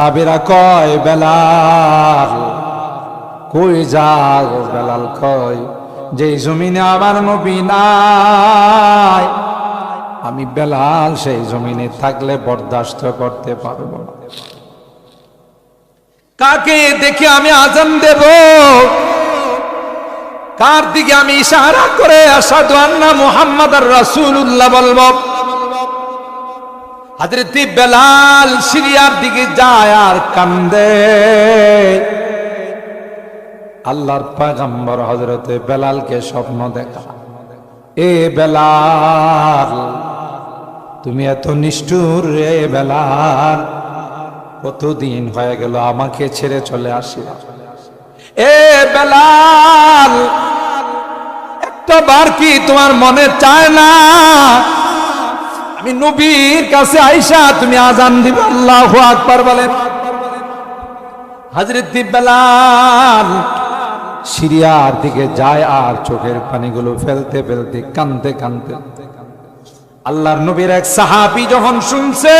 সাহাবিরা কয়, বেলাল, কই যাও বেলাল কয় যে জমিনে আমার নবী নাই, আমি বেলাল, সেই জমিনে থাকলে বরদাস্ত করতে পারব কাকে দেখে আমি আজান দেব? কার দিকে আমি ইশারা করে আসাদু আন্না মুহাম্মদ রাসূলুল্লাহ বলব? হাজরতি বেলাল সিরিয়ার দিকে যায় আর কান্দে। আল্লাহর পাগম্বর হজরতে বেলালকে স্বপ্ন দেখা। এ বেলাল, তুমি এত নিষ্ঠুর রে বেলাল, কতদিন হয়ে গেল আমাকে ছেড়ে চলে আসি এ বেলাল একটা বার কি তোমার মনে চায় না আমি নবীর কাছে আইসা তুমি আজান দিবে, আল্লাহ আকবার বলেন। হাজরত বেলাল সিরিয়ার দিকে যায় আর চোখের পানিগুলো ফেলতে ফেলতে কানতে কানতে আল্লাহর নবীর এক সাহাবি যখন শুনছে,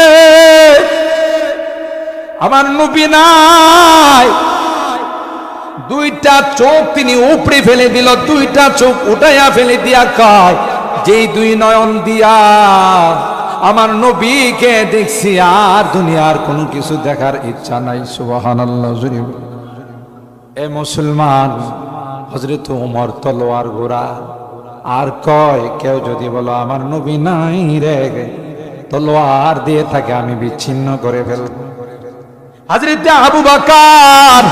আমার নবী নাই। দুইটা চোখ তিনি উপড়ে ফেলে দিল, দুইটা চোখ উঠাইয়া ফেলে দিয়া কয়, যেই দুই নয়ন দিয়া আমার নবীকে দেখছি আর দুনিয়ার কোনো কিছু দেখার ইচ্ছা নাই সুবাহান এ মুসলমান হজরত উমর তলোয়ার ঘোড়া আর কয়, কেউ যদি বলো, আমার নবী নাই রে, তলোয়ার দিয়ে থাকে আমি বিচ্ছিন্ন করে ফেলব। হাজরত আবু বাকার,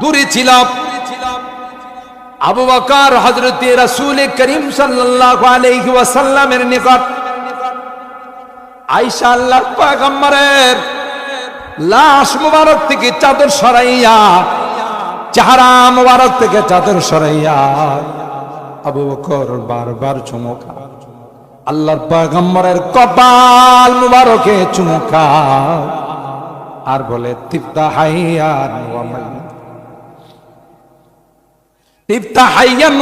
দূরে ছিল আবু বকর হযরত রাসূল করিম সাল্লাল্লাহু আলাইহি ওয়াসাল্লামের নিকট আয়েশা আল্লাহর পয়গম্বরের লাশ মুবারক থেকে চাদর সরাইয়া, চেহারা মুবারক থেকে চাদর সরাইয়া, আবু বকর বারবার চুমুকা আল্লাহর পয়গম্বরের কপাল মুবারকে চুমুকা আর বলে তিপ্তা মাইয়ান তিপ্তা হাইয়ান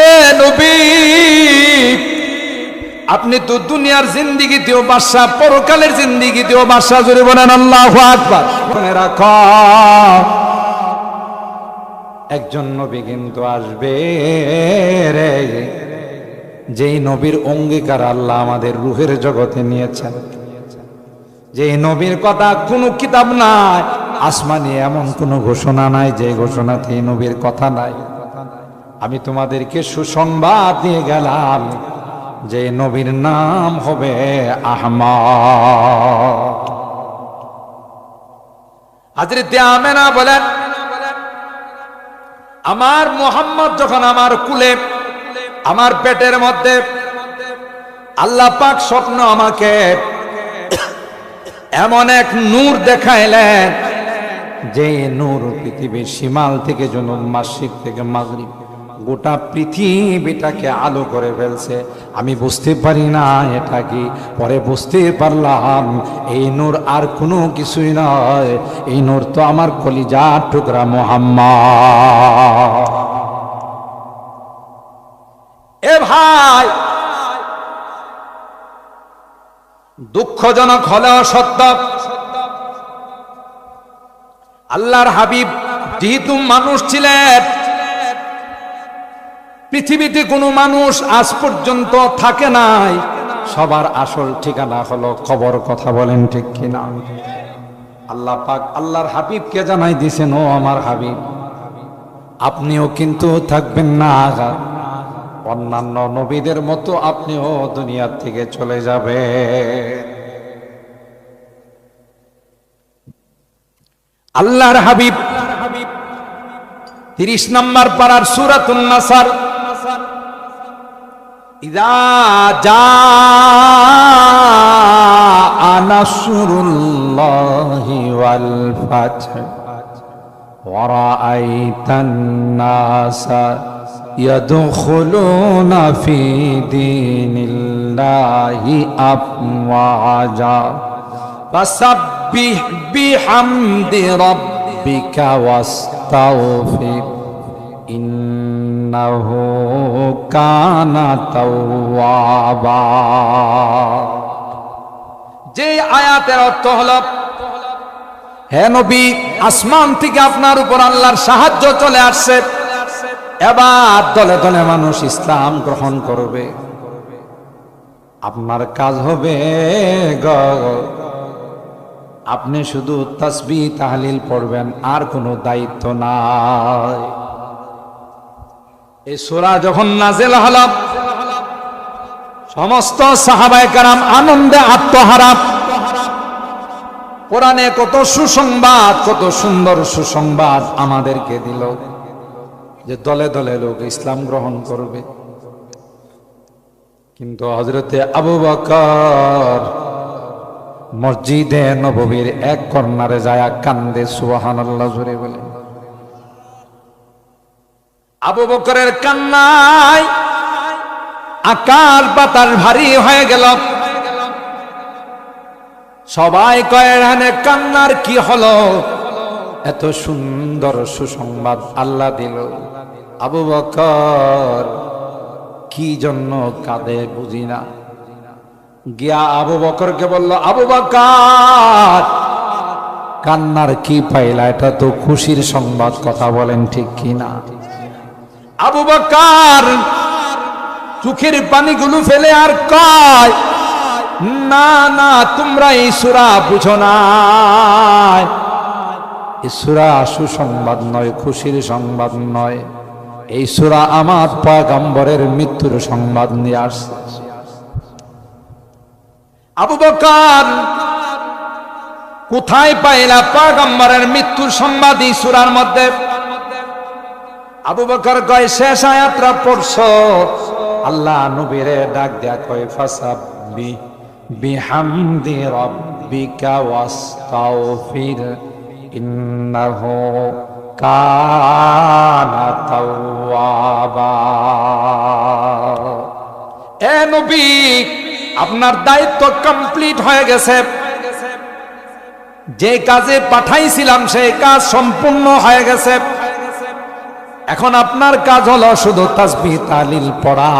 এ নবী আপনি তো দুনিয়ার জিন্দিগিতেও বাদশা, পরকালের জিন্দিগিতেও বাদশা জুড়ে বলেন আল্লাহু রাখো, একজন নবী কিন্তু আসবে রে। যেই নবীর অঙ্গীকার আল্লাহ আমাদের রুহের জগতে নিয়েছেন। যে নবীর কথা কোনো কিতাব নাই, আসমানি এমন কোনো ঘোষণা নাই, যে ঘোষণাতে নবীর কথা নাই। আমি তোমাদেরকে সুসংবাদ দিয়ে গেলাম। যে নবীর নাম হবে আহমদ। আমেনা বলেন, আমার মোহাম্মদ যখন আমার কুলে, আমার পেটের মধ্যে, আল্লাহ পাক স্বপ্ন আমাকে এমন এক নূর দেখাইলেন যে নূর পৃথিবীর সীমাল থেকে জনুন মাসিক থেকে মাগরিব গোটা পৃথিবীটাকে আলো করে ফেলছে। আমি বুঝতে পারি না এটা কি। পরে বুঝতে পারলাম, এই নূর আর কোনো কিছুই নয়। এই নূর তো আমার কলিজার টুকরা মোহাম্মদ। এ ভাই! দুঃখজনক হলেও সত্য। আল্লাহর হাবিব, যেহেতু মানুষ ছিলেন পৃথিবীতে কোনো মানুষ আজ পর্যন্ত থাকে নাই। সবার আসল ঠিকানা হলো খবর কথা বলেন ঠিক কিনা। আল্লাহ পাক আল্লাহর হাবিবকে জানাই দিছেন, ও আমার হাবিব। আপনিও কিন্তু থাকবেন না আগা। অন্যান্য নবীদের মতো আপনিও দুনিয়ার থেকে চলে যাবে আল্লাহর হাবিব, তিরিশ নম্বর পাড়ার সুরাতুন নাসার ইদা যা নাসরুল্লাহি ওয়াল ফাতহ ورأيت الناس يدخلون في دين الله أفواجا فسبح بحمد ربك واستغفر إنه كان توابا যে আয়াতের অর্থ হলো হে নবী আসমান থেকে আপনার উপর আল্লাহর সাহায্য চলে আসছে এবার দলে দলে মানুষ ইসলাম গ্রহণ করবে আপনার কাজ হবে গ আপনি শুধু তসবি তাহলিল পড়বেন আর কোনো দায়িত্ব নাই এই সোরা যখন নাজেল হল, সমস্ত সাহাবায় কারাম আনন্দে আত্মহারা। কোরআনে কত সুসংবাদ, কত সুন্দর সুসংবাদ আমাদেরকে দিল যে দলে দলে লোক ইসলাম গ্রহণ করবে। কিন্তু হজরতে আবু বকর মসজিদে নববীর এক কর্নারে যায় কান্দে সুবাহান আল্লাহ জুড়ে বলে। আবু বকরের কান্নায় আকাশ বাতাস ভারী হয়ে গেল। সবাই কয়ে, এখানে কান্নার কি হলো? এত সুন্দর সুসংবাদ আল্লাহ দিল। আবু বকর কি জন্য কাঁদে বুঝি না। গিয়া আবু বকরকে বলল, আবু বকর, কান্নার কি পাইলা? এটা তো খুশির সংবাদ, কথা বলেন ঠিক কি না আবু বকর, চোখের পানিগুলো ফেলে আর কয়, না না, তোমরা এই সুরা বুঝো না। সুরা সুসংবাদ নয়, খুশির সংবাদ নয়। এই সুরা আমার পয়গম্বরের মৃত্যুর সংবাদ নিয়ে আসছে। আবু বকর, কোথায় পাইলা পয়গম্বরের মৃত্যুর সংবাদ এই সুরার মধ্যে? আবু বকর কয়, শেষ আয়াতটা পড়ছ? আল্লাহ নবীরে ডাক দেয়া কয়, ফাসাব্বি বিহামদি রাব্বিকা ওয়াস্তাগফির, ইন্নাহু কানা তাওয়াবা। এ নবী, আপনার দায়িত্ব কমপ্লিট হয়ে গেছে। যে কাজে পাঠাইছিলাম, সেই কাজ সম্পূর্ণ হয়ে গেছে। এখন আপনার কাজ হলো শুধু তাসবি তালিল পড়া।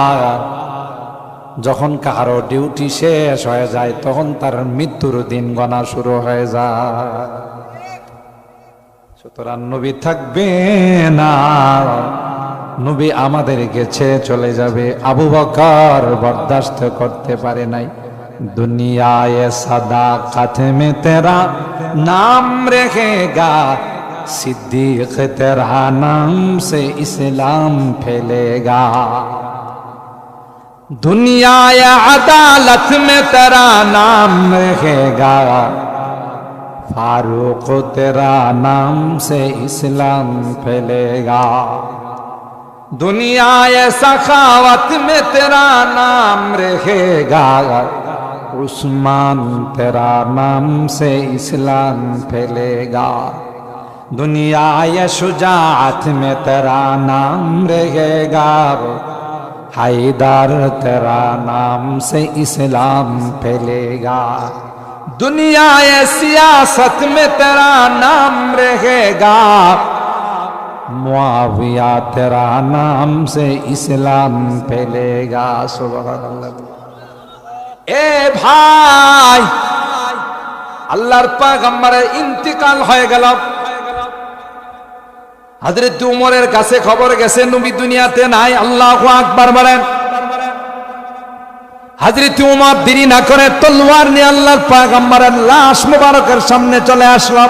যখন কারও ডিউটি শেষ হয়ে যায়, তখন তার মৃত্যুর দিন গণা শুরু হয়ে যায়। সুতরাং নবী থাকবে না। নবী আমাদেরকে ছেড়ে চলে যাবে। আবু বকর বরদাস্ত করতে পারে নাই। দুনিয়ায় সাদা কাথে মে তেরা নাম রেখেগা। सिद्दीक तेरा नाम से इस्लाम फैलेगा। दुनिया या अदालत में तेरा नाम रहेगा। फारूक तेरा नाम से इस्लाम फैलेगा। दुनिया या सखावत में तेरा नाम रहेगा। उस्मान तेरा नाम से इस्लाम फैलेगा। दुनिया या शुजात में तेरा नाम रहेगा हैदर तेरा नाम से इस्लाम फैलेगा दुनिया या सियासत में तेरा नाम रहेगा मुआविया तेरा नाम से इस्लाम फैलेगा सुबह এ ভাই আল্লাহর পাগম্বরের ইন্তিকাল হয়ে গেল হাজরত উমরের কাছে খবর গেছে, নবী দুনিয়াতে নাই, আল্লাহ আকবার বলেন। হাজরত উমর দেরি না করে তলোয়ার নিয়ে আল্লাহর পাগম্বরের লাশ মুবারকের সামনে চলে আসলো।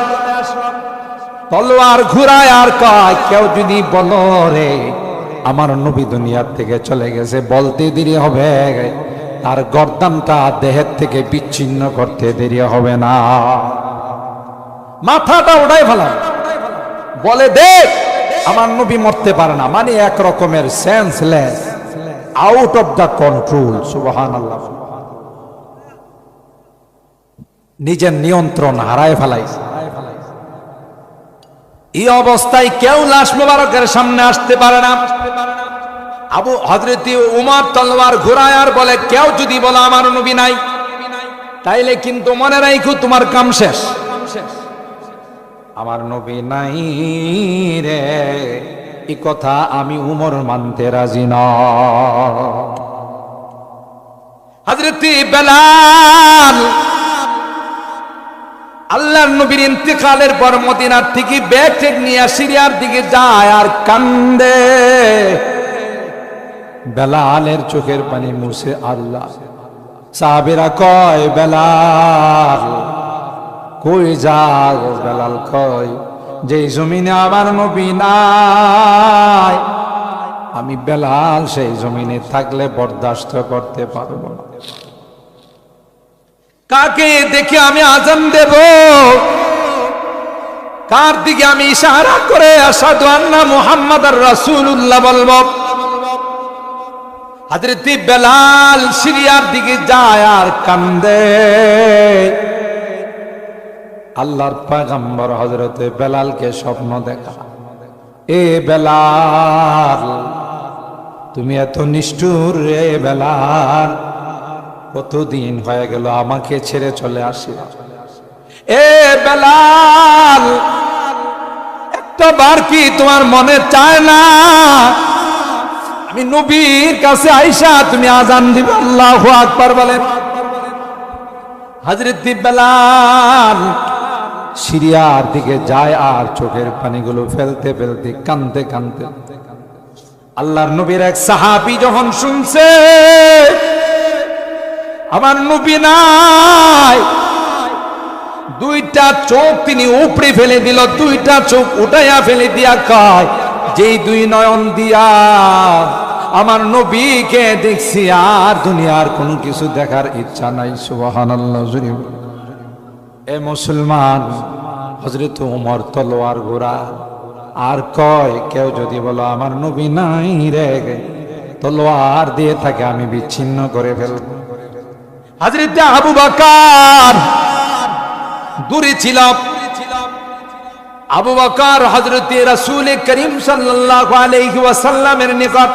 তলোয়ার ঘুরায় আর কয়, কেউ যদি বলো রে, আমার নবী দুনিয়ার থেকে চলে গেছে, বলতে দেরি হবে। আর গর্দানটা দেহের থেকে বিচ্ছিন্ন করতে দেরি হবে না। মাথাটা ওটাই ফেলাম বলে দেখ, আমার নবী মরতে পারে না। মানে এক রকমের senseless out of the control সুবহান আল্লাহ নিজের নিয়ন্ত্রণ হারায় ফেলাইছে। এই অবস্থায় কেউ লাশ মোবারকের সামনে আসতে পারে না। আবু হজরতি উমার তলোয়ার ঘোরায় আর বলে, কেউ যদি বলো আমার নবী নাই, তাইলে কিন্তু মনে রাখো তোমার কাম শেষ। আমার নবী নাই রে। এই কথা আমি উমর মানতে রাজি ন। হজরতি বেলাল, আল্লাহর নবীর ইন্তেকালের পর মদিনার থেকে ব্যাগ নিয়ে সিরিয়ার দিকে যায় আর কান্দে। বেলালের চোখের পানি মুছে আল্লাহ। সাহাবেরা কয়, বেলাল কই যাও বেলাল কয় যে জমিনে আমার নবী নাই, আমি বেলাল সেই জমিনে থাকলে বরদাস্ত করতে পারব না। কাকে দেখে আমি আজান দেব? কার দিকে আমি ইশারা করে আসাদু আন্না মুহাম্মদ রাসূলুল্লাহ বলব? হাজরতি বেলাল সিরিয়ার দিকে যায় আর কান্দে। আল্লাহর পয়গম্বর হজরতে বেলালকে স্বপ্ন দেখা। এ বেলাল, তুমি এত নিষ্ঠুর রে বেলাল, কতদিন হয়ে গেল আমাকে ছেড়ে চলে আসি এ বেলাল, একটা বার কি তোমার মনে চায় না? আমি নবীর কাছে আইসা তুমি আজান দিবে, আল্লাহ আকবার বলেন। হাজরত বেলাল সিরিয়ার দিকে যায় আর চোখের পানিগুলো ফেলতে ফেলতে কানতে কানতে। আল্লাহর নবীর এক সাহাবি যখন শুনছে, আমার নবী নাই। দুইটা চোখ তিনি উপড়ে ফেলে দিল, দুইটা চোখ উঠাইয়া ফেলে দিয়া কয়, যেই দুই নয়ন দিয়া আমার নবীকে দেখছি, আর দুনিয়ার কোনো কিছু দেখার ইচ্ছা নাই। সুবহানাল্লাহ জুড়ে এ মুসলমান হজরত উমর তলোয়ার গোড়া আর কয়, কেউ যদি বলো, আমার নবী নাই রে, তলোয়ার দিয়ে থাকে আমি বিচ্ছিন্ন করে ফেলব। হাজরত আবু বাকার, দূরে ছিল। আবু বাকার হজরত রাসূল করিম সাল্লাল্লাহু আলাইহি ওয়াসাল্লামের নিকট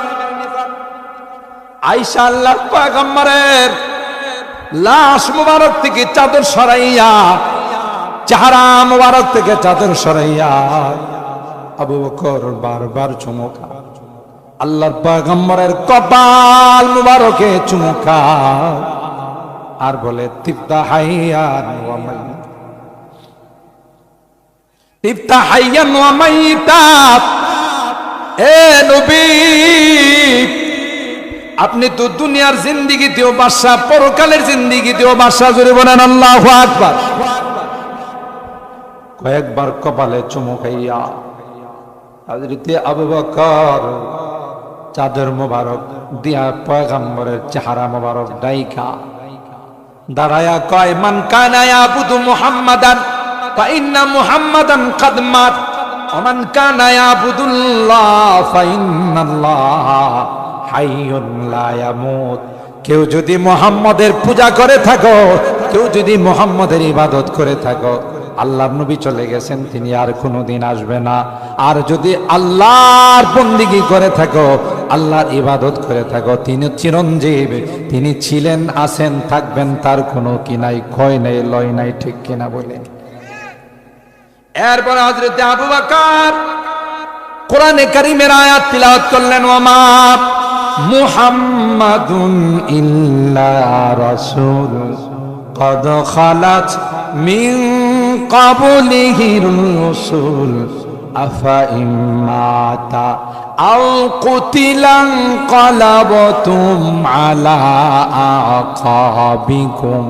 আয়েশা আল্লাহ পয়গম্বরের লাশ মুবারক থেকে চাদর সরাইয়া, চেহারা মুবারক থেকে চাদর সরাইয়া, আবু বকর বারবার চুমুকা আল্লাহর পয়গম্বরের কপাল মুবারকে চুমুকা আর বলে, তিপ্তা মাইয়িত তিপ্তা হাইয়ান ওয়া মাইয়িতাত এ নবী আপনি তো দুনিয়ার জিন্দিগিতেও বাদশা পরকালের জিন্দিগিতেও বাদশা জুড়ে বলেন আল্লাহ আকবার। কয়েকবার কপালে চুমুকাইয়া হাজরতে আবু বকর চাদর মোবারক দিয়া পয়গম্বরের চেহারা মোবারক ডাইকা দাঁড়ায়া কয়, মান কানায়া বুধু মুহাম্মাদান ফাইন্না মুহাম্মাদান কাদ মাত, ওমান কানায়া বুদুল্লাহ ফাইন্নাল্লাহ হাইয়ুন কেউ যদি মোহাম্মদের পূজা করে থাকো, কেউ যদি মোহাম্মদের ইবাদত করে থাকো, আল্লাহর নবী চলে গেছেন, তিনি আর কোনোদিন আসবে না। আর যদি আল্লাহর বন্দিগি করে থাকো, আল্লাহর ইবাদত করে থাকো, তিনি চিরঞ্জীব, তিনি ছিলেন, আছেন, থাকবেন, তার কোনো কি নাই, ক্ষয় নেই, লয় নাই, ঠিক কিনা বলে। এরপর হজরতে আবু বাকার কোরআনে কারিমের আয়াত তিলাওয়াত করলেন ওমা محمد إلا رسول. قد خلت من قبله الرسل. أفإن مات আও কুতিলাং কলাবতুম আলা আখাবিকুম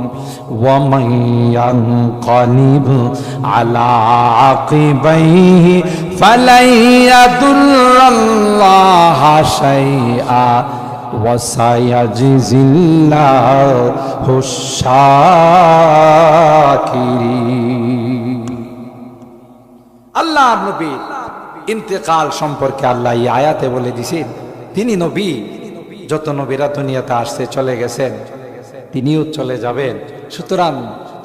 ওয়া মান ইয়ানকালিব আলা আকিবাইহি ফালাই ইয়াদুল্লাহ শাইআ ওয়া সায়াজিজিল্লাহু শাকিরিন। আল্লাহর নবী ইন্তেকাল সম্পর্কে আল্লাহ আয়াতে বলে দিছেন তিনি নবী, যত নবীরা দুনিয়াতে আসতে চলে গেছেন, তিনিও চলে যাবেন। সুতরাং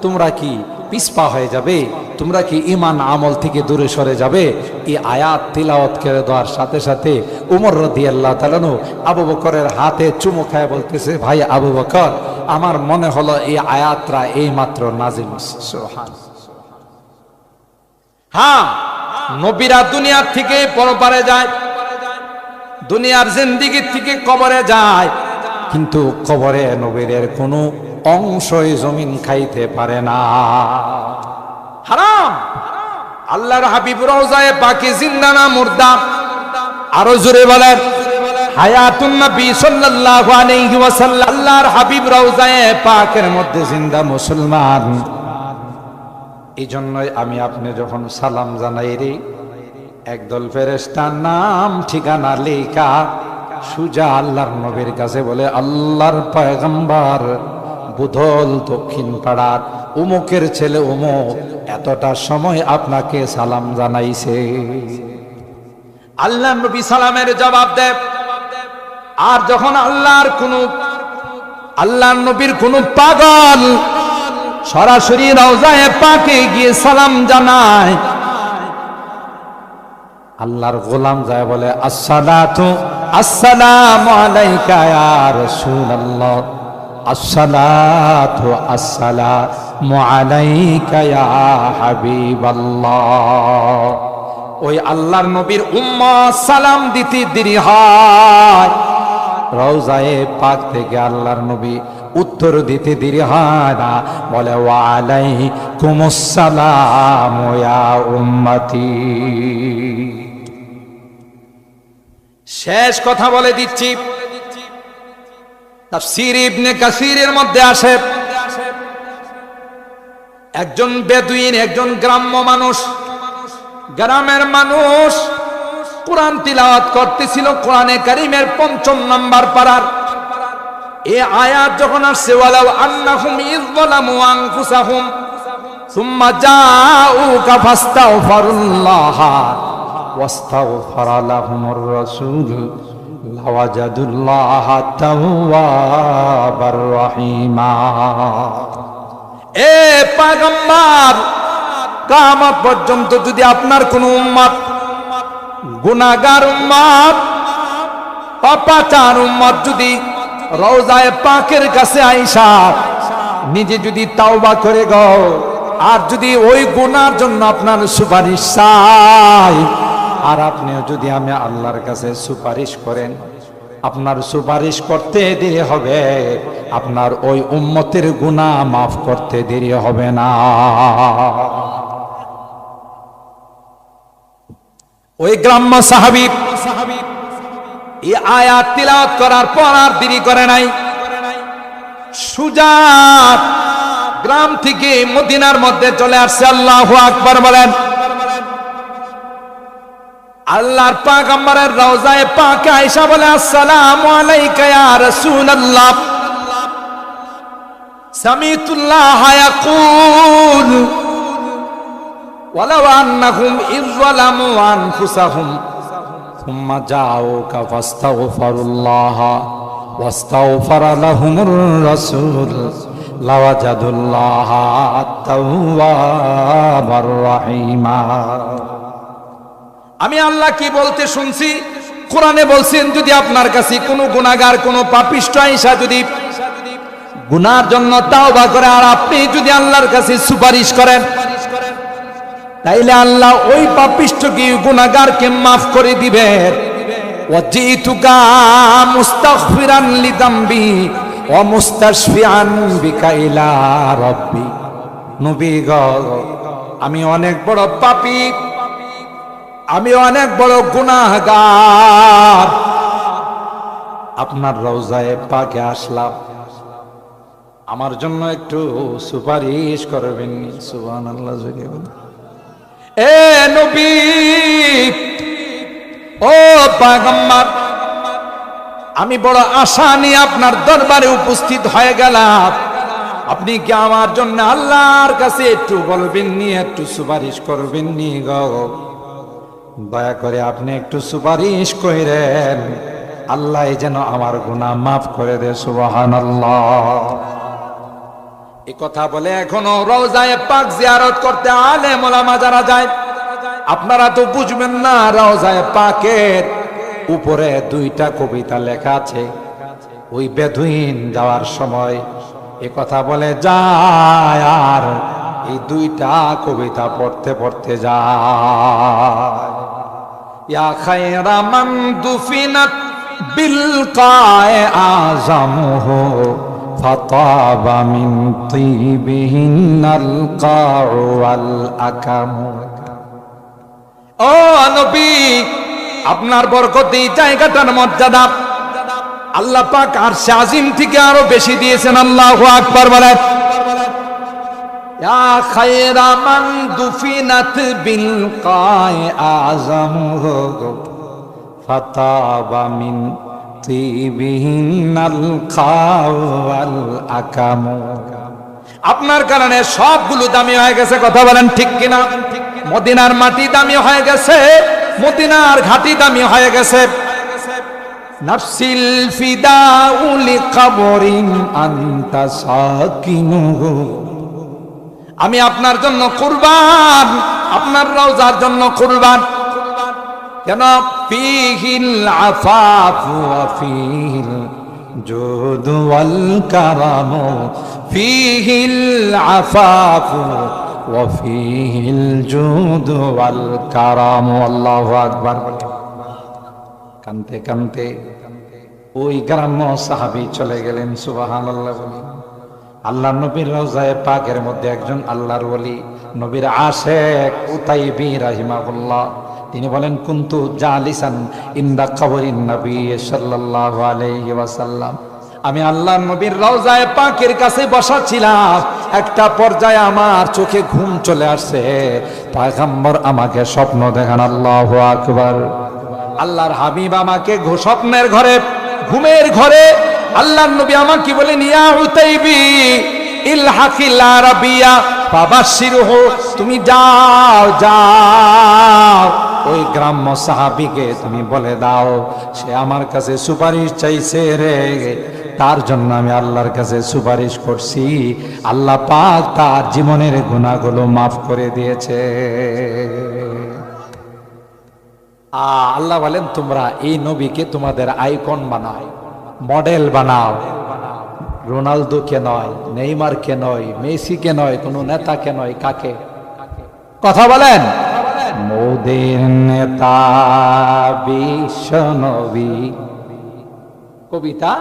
তোমরা কি পিসপা হয়ে যাবে? তোমরা কি ইমান আমল থেকে দূরে সরে যাবে? এই আয়াত তিলাওয়াত করে দেওয়ার সাথে সাথে উমর রদি আল্লাহ তালানু আবু বকরের হাতে চুমু খায় বলতেছে, ভাই আবু বকর, আমার মনে হলো এই আয়াতরা এই মাত্র হচ্ছে। হ্যাঁ নবীরা দুনিয়ার থেকে পরপারে যায়, দুনিয়ার জিন্দিগি থেকে কবরে যায়। কিন্তু কবরে নবীরের কোনো অংশই জমিন খাইতে পারে না। হারাম। আল্লাহর হাবিব রওজায়ে পাকে জিন্দা না মুর্দা। আরও জোরে বলেন, হায়াতুন নবী সাল্লাল্লাহু আলাইহি ওয়াসাল্লাম, আল্লাহর হাবিব রওজায়ে পাকের মধ্যে জিন্দা মুসলমান। এই জন্যই আমি আপনি যখন সালাম জানাই রে, একদল ফেরেস্তার নাম, ঠিকানা, লেখা, সুজা আল্লাহর নবীর কাছে বলে, আল্লাহর পয়গম্বর, বুধল দক্ষিণ পাড়ার উমুকের ছেলে উমুক, এতটা সময় আপনাকে সালাম জানাইছে। আল্লাহ নবী সালামের জবাব দেব আর যখন আল্লাহর কোন, আল্লাহর নবীর কোন পাগল সরাসরি রওজায়ে পাকে গিয়ে সালাম জানায়। আল্লাহর গোলাম যায় বলে, আসসালাতু, আসসালামু আলাইকা ইয়া রাসূলুল্লাহ। আসসালাতু, আসসালামু আলাইকা ইয়া হাবিবাল্লাহ। ওই আল্লাহর নবীর উম্মত সালাম দিতে দেরি হয়। রওজায়ে পাক থেকে আল্লাহর নবী উত্তর দিতে দেরি না। বলে ওয়ালাই উম্মতি। শেষ কথা বলে দিচ্ছি। কাসিরের মধ্যে আসে, একজন বেদুইন, একজন গ্রাম্য মানুষ, গ্রামের মানুষ, কোরআন তিলাওয়াত করতেছিল, কোরআনে কারিমের পঞ্চম নাম্বার পারার এ আয়াত যখন আসছে, ওয়ালাউ আন্নাহুম ইযলামু আনফুসাহুম, সুম্মা জাউকা ফাস্তাগফিরুল্লাহ, ওয়াস্তাগফারা লাহুমুর রাসূল, লাওয়াজাদুল্লাহ তাওয়াবার রহিমা। এ পয়গম্বর কামত পর্যন্ত যদি আপনার কোন উম্মত গুনাগার উম্মত, পাপাচার উম্মত যদি রওজায় পাকের কাছে আইসা, নিজে যদি তাওবা করে গো আর যদি ওই গুনার জন্য আপনার সুপারিশ চাই, আর আপনিও যদি আমি আল্লাহর কাছে সুপারিশ করেন, আপনার সুপারিশ করতে দেরি হবে, আপনার ওই উম্মতের গুনাহ মাফ করতে দেরি হবে না। ওই গ্রাম্য সাহাবি এই আয়াত তিলাওয়াত করার পর আর দেরি করে নাই। সুজাত গ্রাম থেকে মদিনার মধ্যে চলে আসছে, আল্লাহ আকবার বলেন। আল্লাহর পাক আম্বারের রওজায় পাক আয়েশা বলে, আসসালামু আলাইকা ইয়া রাসূলুল্লাহ। সামিতুল্লাহ ইয়াকুল, ওয়ালাউ আন্নাহুম ইযলামু আনফুসাহুম। ثم جاءوك فاستغفروا الله واستغفر لهم الرسول لوجدوا الله التوابا الرحيما আমি আল্লাহ কি বলতে শুনছি কোরআনে বলছেন যদি আপনার কাছে কোনো গুনাহগার কোনো পাপিষ্ট আইসা যদি গুনার জন্য তাওবা করে আর আপনি যদি আল্লাহর কাছে সুপারিশ করেন তাইলে আল্লাহ ওই পাপিষ্টকে গুনাহগারকে মাফ করে গো, আমি অনেক বড় পাপী, আমি অনেক বড় গুনাহগার। আপনার রওজায়ে পাকে আসলাম। আমার জন্য একটু সুপারিশ করবেন জোরে বলুন। এ নবী, ও পাগম্বর, আমি বড় আশা নিয়ে আপনার দরবারে উপস্থিত হয়ে গেলাম। আপনি কি আমার জন্য আল্লাহর কাছে একটু বলবেন নি, একটু সুপারিশ করবেন নি গো? দয়া করে আপনি একটু সুপারিশ করেন আল্লাহ যেন আমার গুনাহ মাফ করে দে সুবহানাল্লাহ। এই কথা বলে এখনও রওজায়ে পাক জিয়ারত করতে আলে মোলামা যারা যায়, আপনারা তো বুঝবেন না রওজায়ে পাকের উপরে দুইটা কবিতা লেখা আছে। ওই বেদুইন যাওয়ার সময় এ কথা বলে, যায় আর এই দুইটা কবিতা পড়তে পড়তে যায়। বিল কায়ে আজমহু فطاب من طيبهن القاع والأكم ও নবী আপনার বরকতে এই জায়গাটার মর্যাদা আল্লাহ পাক আর শাজিম থেকে আরো বেশি দিয়েছেন আল্লাহ আকবার বলেন يا خير من دفنت بالقاع أعظمه فطاب من طيبهن القاع والأكم আপনার কারণে সবগুলো দামি হয়ে গেছে, কথা বলেন ঠিক কিনা? মদিনার মাটি দামি হয়ে গেছে, মদিনার ঘাটি দামি হয়ে গেছে। আমি আপনার জন্য কুরবান, আপনার রওজার জন্য কুরবান। কেন ফিহিল আফাফ ফিহিল আফাফ ওয়া ফিহিল জুদ ওয়াল কারাম। আল্লাহু আকবার। কানতে কানতে ওই গ্রাম্য সাহাবী চলে গেলেন, সুবহানাল্লাহ বলে। আল্লাহ নবীর রওজায়ে পাকের মধ্যে একজন আল্লাহর ওলি, নবীর আশেক উতাইবি রাহিমাহুল্লাহ। তিনি বলেন, কুন্তু জালিসান ইন্দা কবরিন নবী সাল্লাল্লাহু আলাইহি ওয়াসাল্লাম। আমি আল্লাহ নবীর রওজায়ে পাকের কাছে বসা ছিলাম একটা পর্যায়ে আমার চোখে ঘুম চলে আসছে। পয়গম্বর আমাকে স্বপ্ন দেখান, আল্লাহু আকবার। আল্লাহর হাবিব আমাকে স্বপ্নের ঘরে, ঘুমের ঘরে আল্লাহর নবী আমাকে বলেন, ইয়া উতাইবি ইলহাকিল আরাবিয়া ফাবাশশিরহু, তুমি যাও যাও। ওই গ্রাম্য সাহাবিকে তুমি বলে দাও, সে আমার কাছে সুপারিশ চাইছে রে। তার জন্য আমি আল্লাহর কাছে সুপারিশ করছি। আল্লাহ পাক তার জীবনের গুণাগুলো মাফ করে দিয়েছে। আল্লাহ বলেন, তোমরা এই নবীকে তোমাদের আইকন বানাও, মডেল বানাও। রোনালদো কে নয় নেইমার কে নয় মেসি কে নয়, কোন নেতা কে নয়, কাকে? কথা বলেন? মোদের নেতা বিশ্ব কবিতা?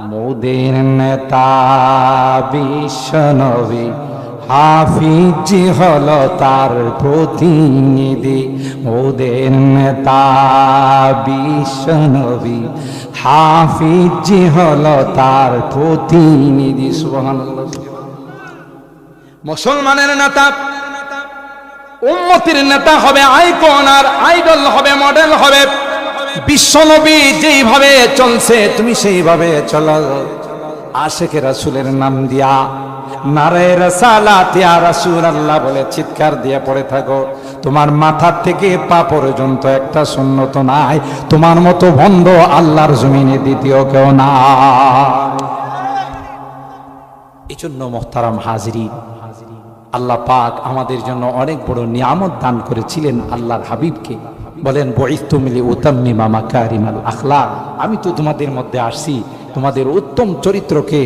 মোদের নেতা নবী হাফিজ হল তার প্রতিনিধি। মোদের নেতা নবী হাফিজ হল তার প্রতিনিধি। সুবহানাল্লাহ। মুসলমানের নেতা উম্মতির নেতা হবে আইকন আর আইডল হবে, মডেল হবে। বিশ্বনবী যেইভাবে চলছে, তুমি সেইভাবে চলো আশেকে রাসূলের নাম দিয়া নারায় রাসালাত, ইয়া রাসূল আল্লাহ বলে চিৎকার দিয়ে পড়ে থাকো। তোমার মাথার থেকে পা পর্যন্ত একটা সুন্নত নাই। তোমার মতো ভন্ড আল্লাহর জমিনে দ্বিতীয় কেউ না জন্য মোহতারাম হাজিরি আল্লাহ পাক আমাদের জন্য অনেক বড় নিয়ামত দান করেছিলেন আল্লাহর হাবিবকে। বলেন বইস্তুমিলি উত্তমি মামা কারিমাল আখলা আমি তো তোমাদের মধ্যে আসছি, তোমাদের উত্তম চরিত্রকে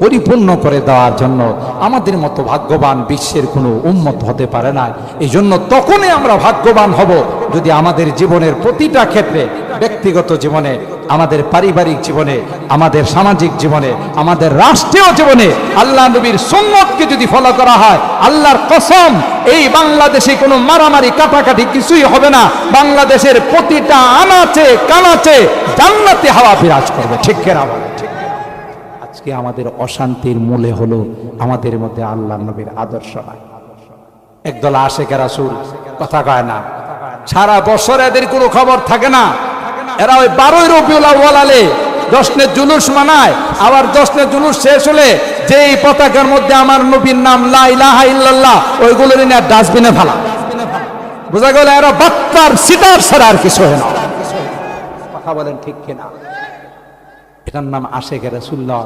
পরিপূর্ণ করে দেওয়ার জন্য আমাদের মতো ভাগ্যবান বিশ্বের কোনো উন্মত হতে পারে না এই জন্য তখনই আমরা ভাগ্যবান হব যদি আমাদের জীবনের প্রতিটা ক্ষেত্রে, ব্যক্তিগত জীবনে, আমাদের পারিবারিক জীবনে, আমাদের সামাজিক জীবনে, আমাদের রাষ্ট্রীয় জীবনে আল্লাহ নবীর সুন্নতকে যদি ফলো করা হয়, আল্লাহর কসম, এই বাংলাদেশে কোনো মারামারি, কাটাকাটি কিছুই হবে না। বাংলাদেশের প্রতিটা আনাচে, কানাচে জান্নাতে হাওয়া বিরাজ করবে। ঠিক কেনা আজকে আমাদের অশান্তির মূলে হলো আমাদের মধ্যে আল্লাহ নবীর আদর্শ নাই। একদল আশেকের রাসূল, কথা কয় না। সারা বছর এদের কোনো খবর থাকে না। এরা ওই বারোই রবিউল আউয়ালে দশনের জুলুস মানায়, আবার দশনের জুলুস শেষ হলে যেই পতাকার মধ্যে আমার নবীর নাম লা ইলাহা ইল্লাল্লাহ ওইগুলো নিয়ে ডাস্টবিনে ফেলা। বোঝা গেল এরা বাত্তার সিতার ছাড়া আর কিছু হয় না। কথা বলেন ঠিক কিনা? এটার নাম আশেকের রাসূলুল্লাহ।